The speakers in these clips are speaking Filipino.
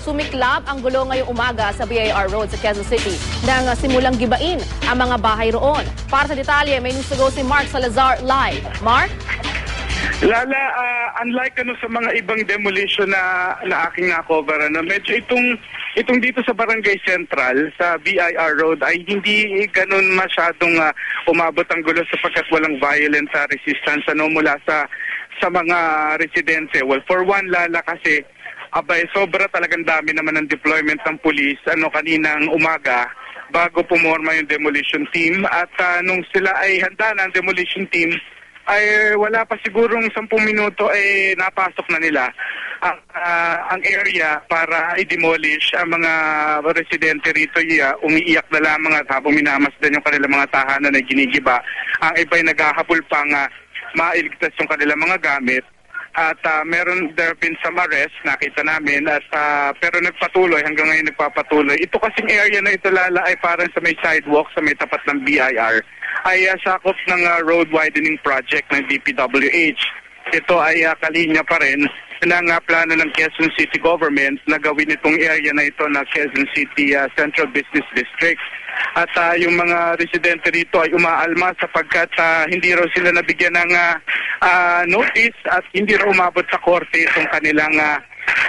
Sumiklab ang gulo ngayong umaga sa BIR Road sa Quezon City nang simulang gibain ang mga bahay roon. Para sa detalye, may news to go si Mark Salazar live. Mark? Lala, ah, unlike ano sa mga ibang demolition na, na aking na-cover, ano, medyo itong, itong dito sa Barangay Central, sa BIR Road, ay hindi ganun masyadong ah, umabot ang gulo sapagkat walang violent ah, resistance ano, mula sa, sa mga residente. Well, for one, Lala, kasi abay, sobra talagang dami naman ng deployment ng pulis ano, kaninang umaga bago pumorma yung demolition team at ah, nung sila ay handa na ang demolition team, ay wala pa sigurong 10 minuto ay napasok na nila ang, ah, ang area para i-demolish ang mga residente rito. Yeah, umiiyak na lamang at habang minamasdan yung kanilang mga tahanan na ginigiba. Ang iba'y naghahabol pang uh, mailigtas yung kanilang mga gamit. At ah, meron there have been some arrest nakita namin at ah, pero nagpatuloy hanggang ngayon nagpapatuloy. Ito kasing area na ito lala ay parang sa may sidewalk sa may tapat ng BIR ay ah, sakop ng ah, road widening project ng DPWH. Ito ay ah, kalinya pa rin ng ah, plano ng Quezon City Government na gawin itong area na ito na Quezon City ah, Central Business District. At ah, yung mga residente rito ay umaalma sapagkat ah, hindi raw sila nabigyan ng ah, ah, notice at hindi raw umabot sa korte itong kanilang ah,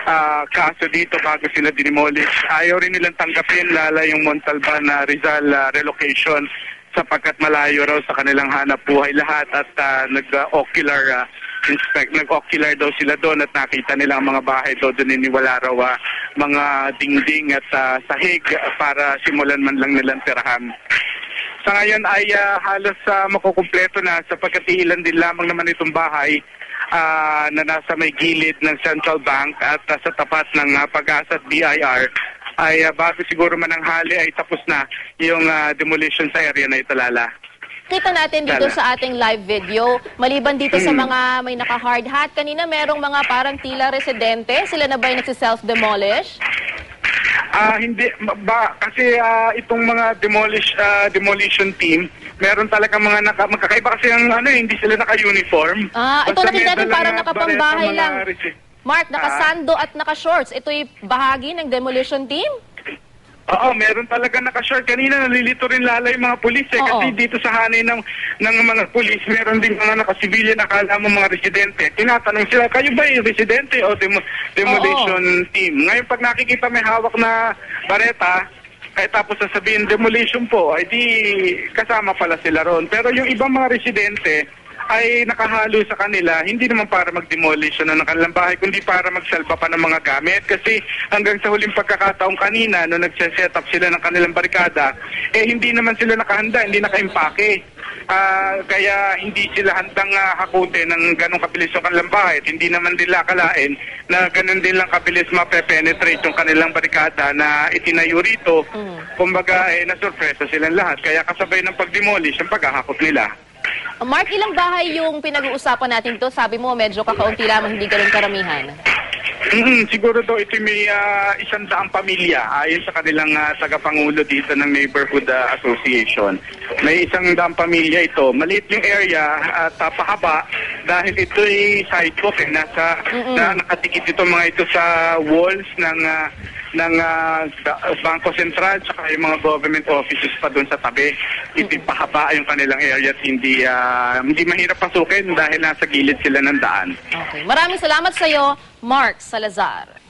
ah, kaso dito bago sila dinimolish. Ayaw rin nilang tanggapin lala yung Montalban na Rizal ah, relocation sapagkat malayo raw sa kanilang hanap buhay lahat at ah, nag-ocular ah, inspect, nag-ocular daw sila doon at nakita nila ang mga bahay doon doon iniwala raw ah, mga dingding at ah, sahig para simulan man lang nilang tirahan. Sa ngayon ay ah, halos uh, makukumpleto na sapagkat ilan din lamang naman itong bahay ah, na nasa may gilid ng Central Bank at ah, sa tapat ng ah, Pag-asa at BIR ay uh, bago siguro man ang hali ay tapos na yung ah, demolition sa area na ito lala. Kita natin dito Tala. sa ating live video, maliban dito sa Mm. mga may naka-hard hat, kanina merong mga parang tila residente, sila na ba yung nagsi-self-demolish? Ah, hindi ba kasi ah, itong mga demolish ah, demolition team, meron talaga mga naka, magkakaiba kasi ang ano, eh, hindi sila naka-uniform. Ah, ito Basta nakita may natin dalang, parang ah, nakapambahay bareta, lang. resi- Mark, nakasando at naka-shorts. Ito'y bahagi ng demolition team? Oo, meron talaga naka-short. Kanina nalilito rin lala yung mga pulis eh. Oo. Kasi dito sa hanay ng, ng mga pulis, meron din mga naka-civilian nakala mo mga residente. Tinatanong sila, kayo ba yung residente o demo- demolition team? Ngayon pag nakikita may hawak na bareta, kaya tapos sasabihin demolition po, ay di kasama pala sila ron. Pero yung ibang mga residente, ay nakahalo sa kanila, hindi naman para mag-demolish ano, ng kanilang bahay, kundi para magsalba pa ng mga gamit. Kasi hanggang sa huling pagkakataong kanina, no nagse-set up sila ng kanilang barikada, eh hindi naman sila nakahanda, hindi nakaimpake. Ah, kaya hindi sila handang ah, hakutin ng ganong kabilis yung kanilang bahay. At hindi naman nila akalain na ganun din lang kabilis mape-penetrate yung kanilang barikada na itinayo rito. Kumbaga, eh, nasurpresa silang lahat. Kaya kasabay ng pag-demolish, ang paghahakot nila. Uh, Mark, ilang bahay yung pinag-uusapan natin to? Sabi mo, medyo kakaunti lamang, hindi ganun karamihan. Mm, siguro daw ito may ah, isang daang pamilya ayon sa kanilang ah, tagapangulo dito ng Neighborhood ah, Association. May isang daang pamilya ito. Maliit yung area at ah, pahaba dahil ito ay sidewalk eh. Nasa, na, nakatikit ito mga ito sa walls ng ah, ng ah, da- Bangko Sentral tsaka yung mga government offices pa doon sa tabi. Ito yung pahaba yung kanilang area at hindi, ah, hindi mahirap pasukin dahil nasa gilid sila ng daan. Okay. Maraming salamat sa iyo, Mark Salazar.